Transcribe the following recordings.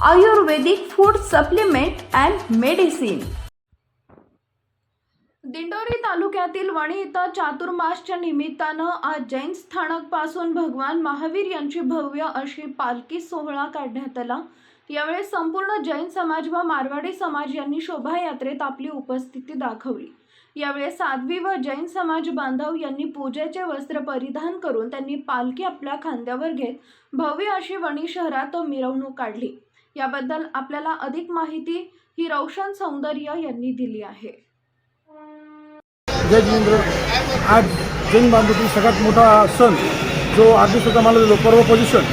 Ayurvedic food supplement and medicine Dindori तालुक्यातील वणी इथं चातुर्मासच्या निमित्तानं आज जैन स्थानकपासून भगवान महावीर यांची भव्य अशी पालखी सोहळा काढण्यात आला. यावेळी संपूर्ण जैन समाज व मारवाडी समाज यांनी शोभायात्रेत आपली उपस्थिती दाखवली. यावेळी साध्वी व जैन समाज बांधव यांनी पूजेचे वस्त्र परिधान करून त्यांनी पालखी आपल्या खांद्यावर घेत भव्य अशी वणी शहरात मिरवणूक काढली. याबद्दल आपल्याला अधिक माहिती ही रोशन सौंदर्य यांनी दिली आहे. जय जिनेंद्र आज जैन बांधवातील सगळ्यात मोठा सण जो आठ दिवसाचा मला दिलो पर्व पोझिशन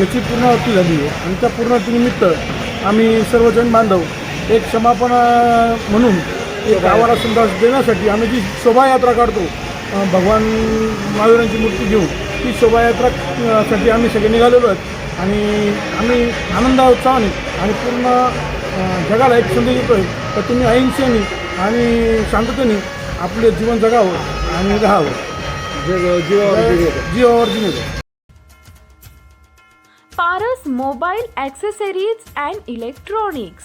याची पूर्णावृत्ती झाली आहे. आणि त्या पूर्णावृत्तीनिमित्त आम्ही सर्व जैन बांधव एक क्षमापण म्हणून गावाला संदेश देण्यासाठी आम्ही जी शोभायात्रा काढतो भगवान महावीरांची मूर्ती घेऊन ती शोभायात्रा अं, साठी आम्ही सगळे निघालेलो आहेत. आणि आम्ही आनंदा उत्साहाने आणि पूर्ण जगाला एक संदेश देतोय. तर तुम्ही अहिंसेने आणि शांततेने आपले जीवन जगावं आणि राहावं. जीवावर Paras mobile accessories and electronics.